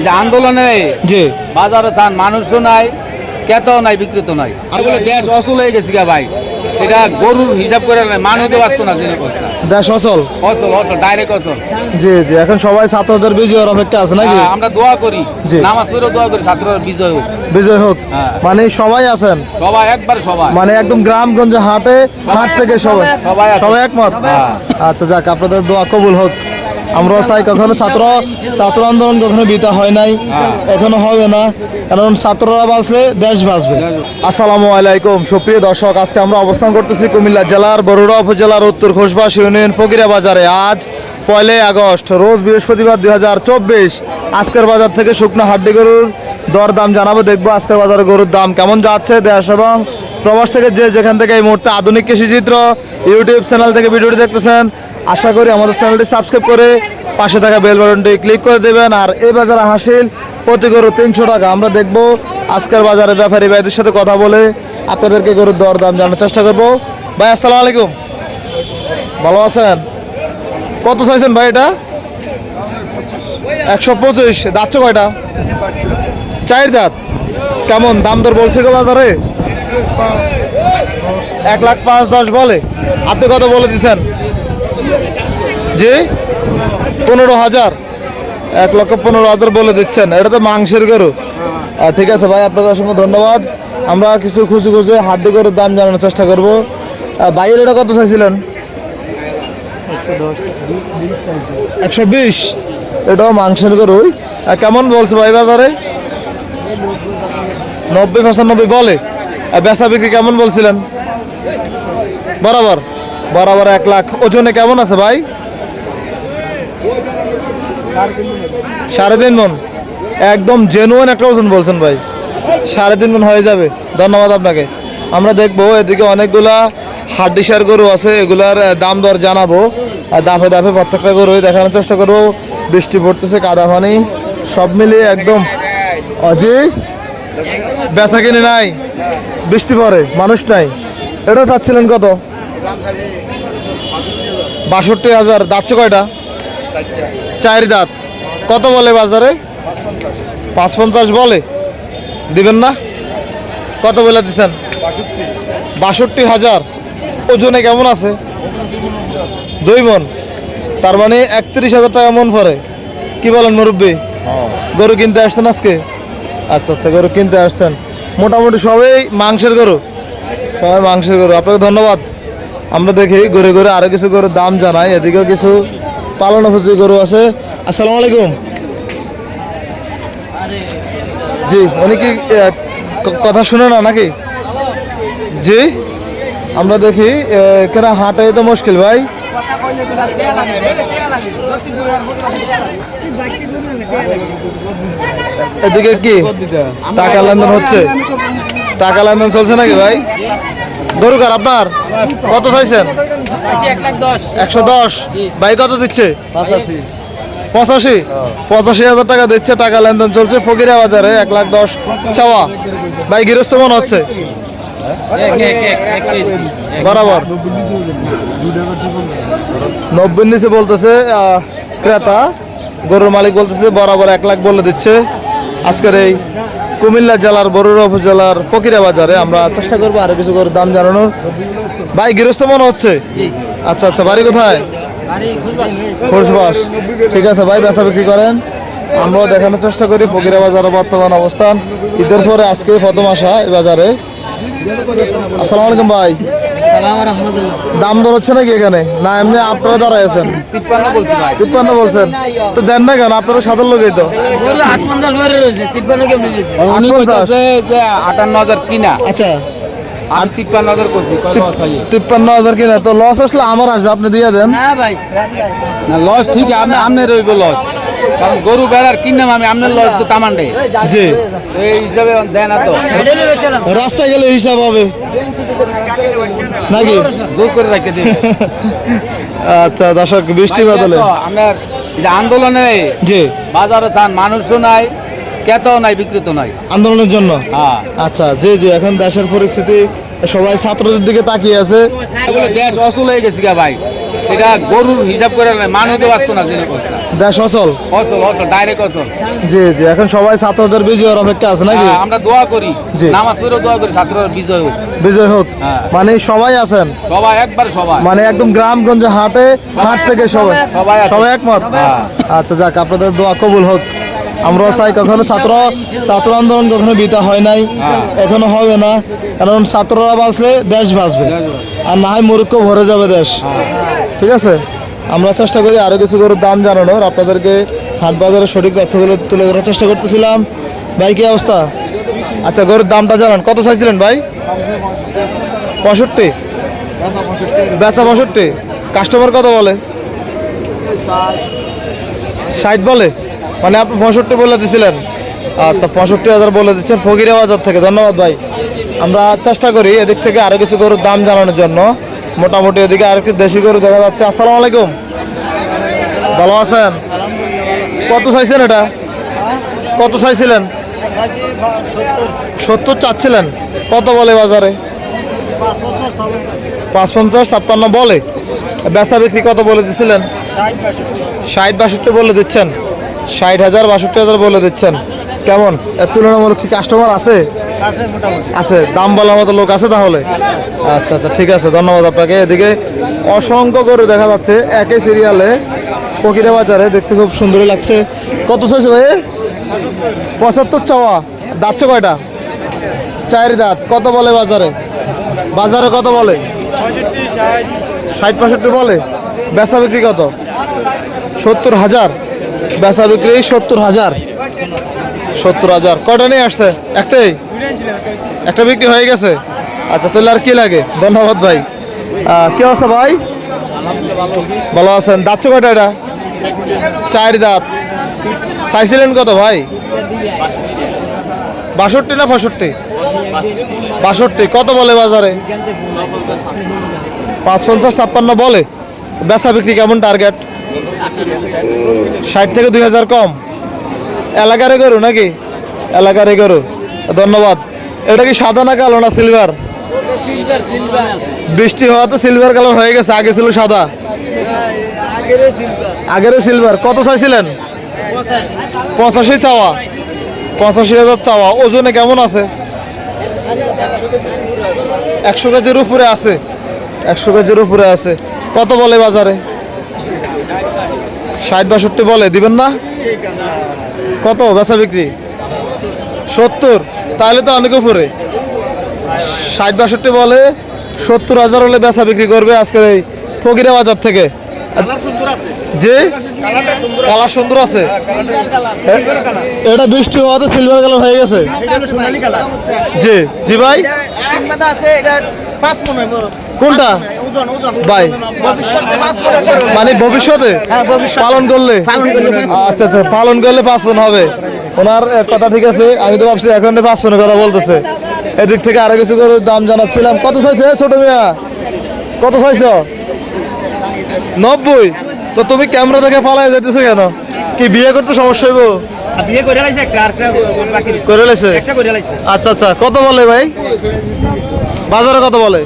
এটা আন্দোলনে জি। বাজারে চান মানুষও নাই কেতাও নাই বিক্রিত নাই। আর বলে দেশ হয়ে গেছে গা ভাই। এটা গরুর হিসাব করে নাই মানুষ তো আসতো না জেনে দেশ অচল। ডাইরেক্ট জি জি এখন সবাই ছাত্রদের বিজয়ের অপেক্ষা আছে নাকি? হ্যাঁ, আমরা দোয়া করি। নামাজ পড়ে দোয়া করি বিজয় হোক। বিজয় হোক। হ্যাঁ। মানে সবাই আছেন? সবাই একবার সবাই। মানে একদম গ্রামগঞ্জে হাটে হাট থেকে সবাই। সবাই সবাই একমত? হ্যাঁ। আচ্ছা যাক আপনাদের দোয়া কবুল হোক। আমরাও চাই কখনো ছাত্র ছাত্র আন্দোলন কখনো বিতা হয় নাই। এখনও হবে না। কারণ ছাত্ররা বাঁচলে দেশ বাঁচবে। আসসালামু আলাইকুম। সুপ্রিয় দর্শক, আজকে আমরা অবস্থান করতেছি কুমিল্লা জেলার বরুড়া উপজেলার উত্তর ঘোষবাস ইউনিয়ন ফকিরা বাজারে। আজ পয়লাই আগস্ট, রোজ বৃহস্পতিবার দুই হাজার চব্বিশ। আজকের বাজার থেকে শুকনো হাড্ডি গরুর দর দাম জানাব। দেখব আজকের বাজারে গরুর দাম কেমন যাচ্ছে দেশ এবং প্রবাস থেকে যে যেখান থেকে এই মুহূর্তে আধুনিক কৃষি চিত্র ইউটিউব চ্যানেল থেকে ভিডিওটি দেখতেছেন আশা করি আমাদের চ্যানেলটি সাবস্ক্রাইব করে পাশে থাকা বেল বাটনটি ক্লিক করে দেবেন। আর এই বাজারে হাসিল প্রতি গরু তিনশো টাকা। আমরা দেখব আজকের বাজারে ব্যাপারী ভাইদের সাথে কথা বলে আপনাদেরকে গরুর দর দাম জানার চেষ্টা করব। ভাই, আসসালামু আলাইকুম। ভালো আছেন? কত চাইছেন ভাই এটা? একশো পঁচিশ। যাচ্ছে কয়টা? চার দাঁত কেমন? দাম দর বলছে গো বাজারে? এক লাখ পাঁচ, দশ বলে। আপনি কত বলে দিচ্ছেন? জি পনেরো হাজার, এক লক্ষ পনেরো হাজার বলে দিচ্ছেন। এটা তো মাংসের গরু। ঠিক আছে ভাই, আপনাদের অসংখ্য ধন্যবাদ। আমরা কিছু খুঁজে খুঁজে হাড্ডি গরুর দাম জানানোর চেষ্টা করব। বাইরের এটা কত চাইছিলেন? একশো বিশ। এটাও মাংসের গরুই কেমন বলছে ভাই বাজারে? নব্বই, পঁচানব্বই বলে। বেচা বিক্রি কেমন বলছিলেন? বরাবর। বরাবর এক লাখ। ওজনে কেমন আছে ভাই? সাড়ে তিন মন। একদম জেনুয়ান একটা ওজন বলছেন ভাই। সাড়ে তিন মন হয়ে যাবে। ধন্যবাদ আপনাকে। আমরা দেখব এদিকে অনেকগুলা হাড্ডিসার গরু আছে, এগুলার দাম দর জানাব। দাফে দাফে প্রত্যেকটা গরু দেখানোর চেষ্টা করব। বৃষ্টি পড়তেছে, কাদা পানি। সব মিলিয়ে একদম অজি, বেচা কিনে নাই। বৃষ্টি পড়ে, মানুষ নাই। এটা চাচ্ছিলেন কত? বাষট্টি হাজার। দাঁতছে কয়টা? চার দাঁত কত বলে বাজারে? পাঁচ পঞ্চাশ বলে। দিবেন না? কত বলে দিচ্ছেন বাষট্টি হাজার। ওজনে কেমন আছে? দুই মন। তার মানে একত্রিশ হাজার টাকা মন পরে কি বলেন মুরব্বী? গরু কিনতে আসছেন আজকে? আচ্ছা আচ্ছা গরু কিনতে আসছেন। মোটামুটি সবাই মাংসের গরু। সবাই মাংসের গরু। আপনাকে ধন্যবাদ। আমরা দেখি ঘুরে ঘুরে আরও কিছু গরুর দাম জানাই। এদিকেও কিছু পালন উপযোগী গরু আছে। আসসালামু আলাইকুম। জি, উনি কি কথা শুনে না নাকি? জি, আমরা দেখি এখানে হাঁটাই তো মুশকিল ভাই। এদিকে কি? টাকা লেনদেন হচ্ছে। টাকা লেনদেন চলছে নাকি ভাই? গরু কার আপনার? কত চাইছেন? একশো দশ। ভাই কত দিচ্ছে? পঁচাশি। পঁচাশি? হাজার টাকা দিচ্ছে টাকা লেনদেন চলছে ফকিরা বাজারে এক লাখ দশ চাওয়া। ভাই গৃহস্থ মনে হচ্ছে? বরাবর। নব্বই নিচে বলতেছে ক্রেতা। গরুর মালিক বলতেছে বরাবর এক লাখ বলে দিচ্ছে। আজকের এই কুমিল্লা জেলার বরুড়া উপজেলার পকিরা বাজারে আমরা চেষ্টা করব আরও কিছু করে দাম জানানোর। ভাই গৃহস্থ মনে হচ্ছে? আচ্ছা আচ্ছা বাড়ি কোথায়? খোসবাস ঠিক আছে ভাই বেচা বিক্রি করেন। আমরাও দেখানোর চেষ্টা করি ফকিরা বাজারের বর্তমান অবস্থান। ঈদের পরে আজকে প্রথম আসা এই বাজারে। আসসালামু আলাইকুম ভাই। দাম দর হচ্ছে নাকি এখানে? না এমনি আপনারা দাঁড়ায় আছেন। তিপ্পান্ন বলছি ভাই। তিপ্পান্ন বলছেন। তো দেন না কেন আপনাদের সাদের লোকই তো। আটান্ন হাজার কিনা। আচ্ছা। তিপ্পান্ন হাজার কিনা। তো লস আসলে আমার আসবে আপনি দিয়ে দেন। না ভাই লস ঠিক আপনি রইব লস। কারণ গরু বেড়ার কিনলাম আমি? আপনার লস তো তামান্ডে জি। এই হিসাবে দেয় না তো। রাস্তায় গেলে হিসাব হবে। নাকি? জোর করে রাখতে দিন আচ্ছা দর্শক বৃষ্টি বাদলে। আপনার আন্দোলনে জি। বাজারে চান মানুষও নাই কেতাও নাই বিক্রিত নাই। আন্দোলনের জন্য? হ্যাঁ। আচ্ছা জি জি এখন দেশের পরিস্থিতি সবাই ছাত্রদের দিকে তাকিয়ে আছে। বলে দেশ অসল হয়ে গেছে ভাই। এটা গরুর হিসাব করে নাই মানুষ তো আসতো না জেনে কথা দেশ অচল? অসল অসল ডাইরেক্ট অসল জি জি এখন সবাই ছাত্রদের বিজয়ের অপেক্ষা আছে নাকি? হ্যাঁ, আমরা দোয়া করি। নামাজ পড়েও দোয়া করি ছাত্র বিজয় হোক। বিজয় হোক। হ্যাঁ। মানে সবাই আছেন? সবাই একবার সবাই। মানে একদম গ্রামগঞ্জে হাটে হাট থেকে সবাই সবাই একমত? হ্যাঁ। আচ্ছা যাক আপনাদের দোয়া কবুল হোক। আমরাও চাই কখনো ছাত্র ছাত্র আন্দোলন কখনো বিতা হয় নাই। এখনও হবে না। কারণ ছাত্ররা বাঁচলে দেশ বাঁচবে। আর না হয় মূর্খ ভরে যাবে দেশ। ঠিক আছে? আমরা চেষ্টা করি আরও কিছু গরুর দাম জানানোর। আপনাদেরকে হাট বাজারের সঠিক তথ্যগুলো তুলে ধরার চেষ্টা করতেছিলাম। ভাই, কি অবস্থা? আচ্ছা গরুর দামটা জানান। কত চাইছিলেন ভাই? পঁয়ষট্টি? বেচা পঁয়ষট্টি? কাস্টমার কত বলে? ষাট বলে? মানে আপনি পঁয়ষট্টি বলে দিছিলেন। আচ্ছা পঁয়ষট্টি হাজার বলে দিচ্ছেন ফকিরা বাজার থেকে। ধন্যবাদ ভাই। আমরা চেষ্টা করি এদিক থেকে আরও কিছু গরুর দাম জানানোর জন্য। মোটামুটি এদিকে আর একটু দেশি গরু দেখা যাচ্ছে। আসসালামু আলাইকুম। ভালো আছেন? কত চাইছেন এটা? কত চাইছিলেন? সত্তর চাচ্ছিলেন। কত বলে বাজারে? পাঁচ পঞ্চাশ ছাপ্পান্ন বলে। বেচা বিক্রি কত বলে দিছিলেন? ষাট, বাষট্টি বলে দিচ্ছেন। ষাট হাজার, বাষট্টি হাজার বলে দিচ্ছেন। কেমন? এর তুলনামূলক কি কাস্টমার আছে? আছে দাম বলার মতো লোক আছে তাহলে? আচ্ছা আচ্ছা ঠিক আছে ধন্যবাদ আপনাকে। এদিকে অসংখ্য গরু দেখা যাচ্ছে একই সিরিয়ালে ফকিরা বাজারে দেখতে খুব সুন্দরই লাগছে। কত চাইছে ভাই? পঁচাত্তর চাওয়া। দাঁতছে কয়টা? চার দাঁত। কত বলে বাজারে? বাজারে কত বলে? ষাট পঁয়ষট্টি বলে। বেচা বিক্রি কত? সত্তর হাজার। বেচা বিক্রি সত্তর হাজার। সত্তর হাজার। কটা নিয়ে আসছে? একটাই? একটা বিক্রি হয়ে গেছে? আচ্ছা তাহলে আর কি লাগে? ধন্যবাদ ভাই। কি অবস্থা ভাই? ভালো আছেন? দাঁতছে কটা এটা? চার দাঁত। চাইছিলেন কত ভাই? বাষট্টি না পঁয়ষট্টি? বাষট্টি। কত বলে বাজারে? পাঁচ পঞ্চাশ ছাপ্পান্ন বলে। বেচা বিক্রি কেমন টার্গেট ষাট থেকে দুই হাজার কম। এলাকারে গরু নাকি? এলাকারে গরু। ধন্যবাদ। এটা কি সাদা না কালো না সিলভার বৃষ্টি হওয়াতে সিলভার কালার হয়ে গেছে, আগে ছিল সাদা। আগের সিলভার কত চাইছিলেন পঁচাশি চাওয়া। পঁচাশি হাজার চাওয়া। ওজনে কেমন আছে? একশো কেজির উপরে আছে। একশো কেজির উপরে আছে। কত বলে বাজারে? ষাট, বাষট্টি বলে। দিবেন না? কত বেচা বিক্রি? সত্তর। তাহলে তো অনেক উপরে। ষাট বাষট্টি বলে সত্তর হাজার হলে বেচা বিক্রি করবে আজকের এই ফকিরা বাজার থেকে। যে কালার সুন্দর আছে? এটা বৃষ্টি হওয়াতে সিলভার কালার হয়ে গেছে। জি। জি ভাই? কোনটা? ভাই। মানে ভবিষ্যতে? পালন করলে? আচ্ছা আচ্ছা পালন করলে পাঁচ ফোন হবে। ওনার এক কথা ঠিক আছে আমি তো ভাবছি এখন পাঁচ ফোনের কথা বলতেছে। এদিক থেকে আরও কিছু করে দাম জানাচ্ছিলাম। কত চাইছে ছোট মিয়া? কত চাইছ? নব্বই। তো তুমি ক্যামেরা দেখে পালাই যেতেছে কেন? কি বিয়ে করতে সমস্যা হইব? করে লাইছে আচ্ছা আচ্ছা কত বলে ভাই? বাজারে কত বলে?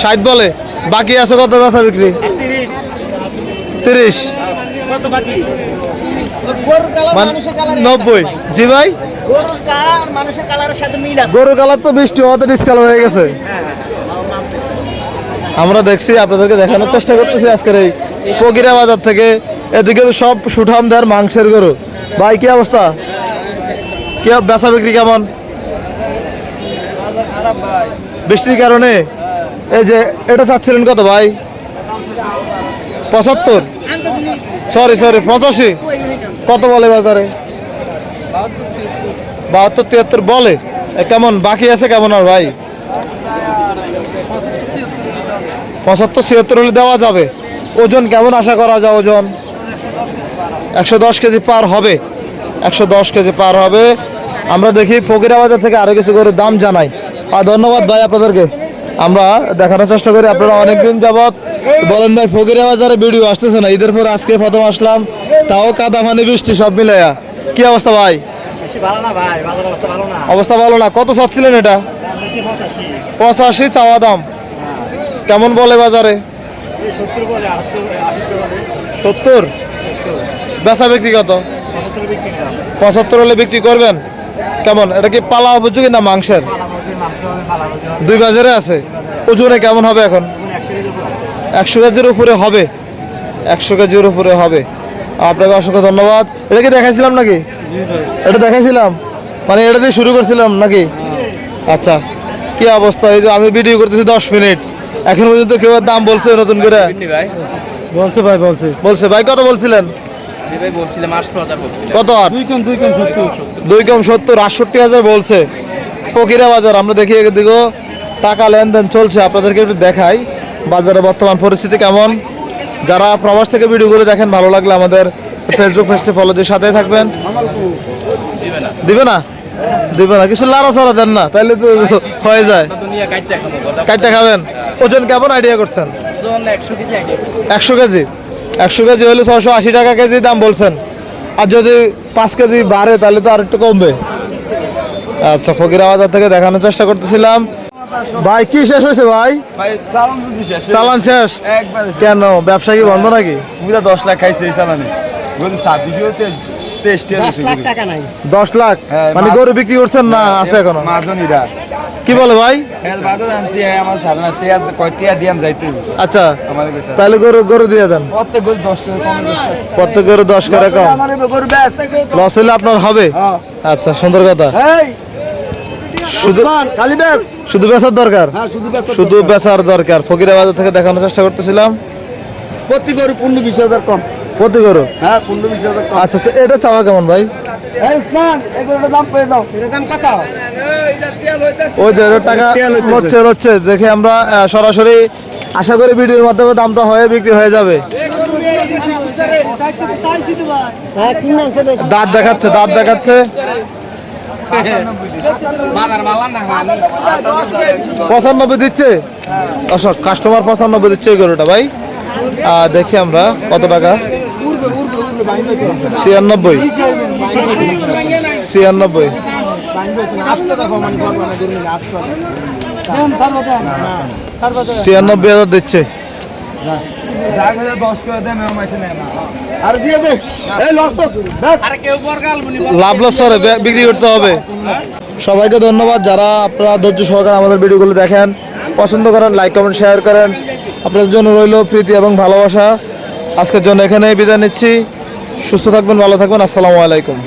ষাট বলে। বাকি আছে কত বেচা বিক্রি? তিরিশ। নব্বই। জি ভাই? কালার তো বৃষ্টি হয়ে গেছে। আমরা দেখছি, আপনাদেরকে দেখানোর চেষ্টা করতেছি আজকের এই পকিরা বাজার থেকে। এদিকে তো সব সুঠাম দেয় মাংসের গরু। ভাই, কি অবস্থা? কি বেচা বিক্রি কেমন? বৃষ্টির কারণে? এই যে, এটা চাচ্ছিলেন কত ভাই? পঁচাত্তর? সরি সরি পঁচাশি। কত বলে বাজারে? বাহাত্তর, তিয়াত্তর বলে। কেমন, বাকি আছে কেমন আর ভাই? পঁচাত্তর, ছিয়াত্তর হলে দেওয়া যাবে। ওজন কেমন আশা করা যায় ওজন? একশো দশ কেজি পার হবে। একশো দশ কেজি পার হবে। আমরা দেখি ফকিরা বাজার থেকে আরও কিছু করে দাম জানাই। আর ধন্যবাদ ভাই আপনাদেরকে। আমরা দেখানোর চেষ্টা করি আপনারা অনেকদিন যাবৎ বলেন ভাই ফকিরা বাজারে ভিডিও আসতেছে না ঈদের পর আজকে প্রথম আসলাম তাও কাদা মানে বৃষ্টি সব মিলাইয়া। কি অবস্থা ভাই? অবস্থা ভালো না। কত চাচ্ছিলেন এটা? পঁচাশি। চাওয়া দাম। কেমন বলে বাজারে? সত্তর বেচা বিক্রি কত? পঁচাত্তর হলে বিক্রি করবেন? কেমন? এটা কি পালা উপযোগী না মাংসের পালা মধ্যে মাংস হবে পালা মধ্যে হবে দুই বাজারে আছে। ওজনে কেমন হবে এখন? একশো কেজির উপর হবে। একশো কেজির উপরে হবে। আপনাকে অসংখ্য ধন্যবাদ। এটা কি দেখাইছিলাম নাকি? এটা দেখাইছিলাম? মানে এটা দিয়ে শুরু করছিলাম নাকি? আচ্ছা কি অবস্থা? এই যে আমি ভিডিও করতেছি দশ মিনিট। এখন পর্যন্ত কেউ আর দাম বলছে নতুন করে? বলছে ভাই। বলছে বলছে। ভাই কত বলছিলেন? কত আর? দুই কম সত্তর। আটষট্টি হাজার বলছে। ফকিরা বাজার আমরা দেখি এদিকেও টাকা লেনদেন চলছে, আপনাদেরকে একটু দেখাই। বাজারে বর্তমান পরিস্থিতি কেমন? যারা প্রবাস থেকে ভিডিওগুলো দেখেন, ভালো লাগলে আমাদের ফেসবুক পেজটি ফলো দিয়ে সাথে থাকবেন। দিবে না? দিবে না? কিছু লাড়া ছাড়া দেন না, তাইলে তো হয়ে যায়। কাটতে খাবেন? ওজন কেমন আইডিয়া করছেন? একশো কেজি। একশো কেজি হলে ছশো আশি টাকা কেজি দাম বলছেন। আর যদি পাঁচ কেজি বাড়ে, তাহলে তো আর একটু কমবে। আচ্ছা ফকিরা বাজার থেকে দেখানোর চেষ্টা করতেছিলাম। ভাই কি শেষ হয়েছে ভাই? ভাই চালান শেষ চালান শেষ? একবার কেন? ব্যবসা কি বন্ধ নাকি? পুরা দশ লাখ খাইছে এই চালানে। দশ লাখ হ্যাঁ, মানে গরু বিক্রি করছেন না আছে এখনও? কি বলে ভাই? হ্যাঁ, আচ্ছা তাহলে গরু গরু দিয়ে দেন। প্রত্যেক গরু দশ করে কম লস হলে আপনার হবে। হ্যাঁ। আচ্ছা সুন্দর কথা। এই! শুধু বেচার দরকার? হ্যাঁ শুধু বেচার দরকার। ফকিরা বাজার থেকে দেখানোর চেষ্টা করতেছিলাম। প্রতি গরু পনেরো বিশ হাজার কম। প্রতি গরু? হ্যাঁ পনেরো বিশ হাজার আচ্ছা আচ্ছা এটা চাওয়া কেমন ভাই? ওই যে টাকা হচ্ছে হচ্ছে। দেখে আমরা সরাসরি আশা করি ভিডিওর মাধ্যমে দামটা হয়ে বিক্রি হয়ে যাবে। দাঁত দেখাচ্ছে দাঁত দেখাচ্ছে। পঁচানব্বই দিচ্ছে? অশোক কাস্টমার পঁচানব্বই দিচ্ছে এই গরুটা, ভাই। দেখি আমরা কত টাকা? ছিয়ানব্বই। ছিয়ানব্বই। ছিয়ানব্বই হাজার দিচ্ছে। দশ করে দেন এরকম আইসে নেয় না আর দিয়ে দে। এই লস ব্যাস। লাভ লস করে বিক্রি করতে হবে। সবাইকে ধন্যবাদ যারা আপনারা ধৈর্য সহকারে আমাদের ভিডিওগুলো দেখেন। পছন্দ করেন লাইক কমেন্ট শেয়ার করেন। আপনাদের জন্য রইল প্রীতি এবং ভালোবাসা। আজকের জন্য এখানেই বিদায় নিচ্ছি। সুস্থ থাকবেন ভালো থাকবেন। আসসালামু আলাইকুম।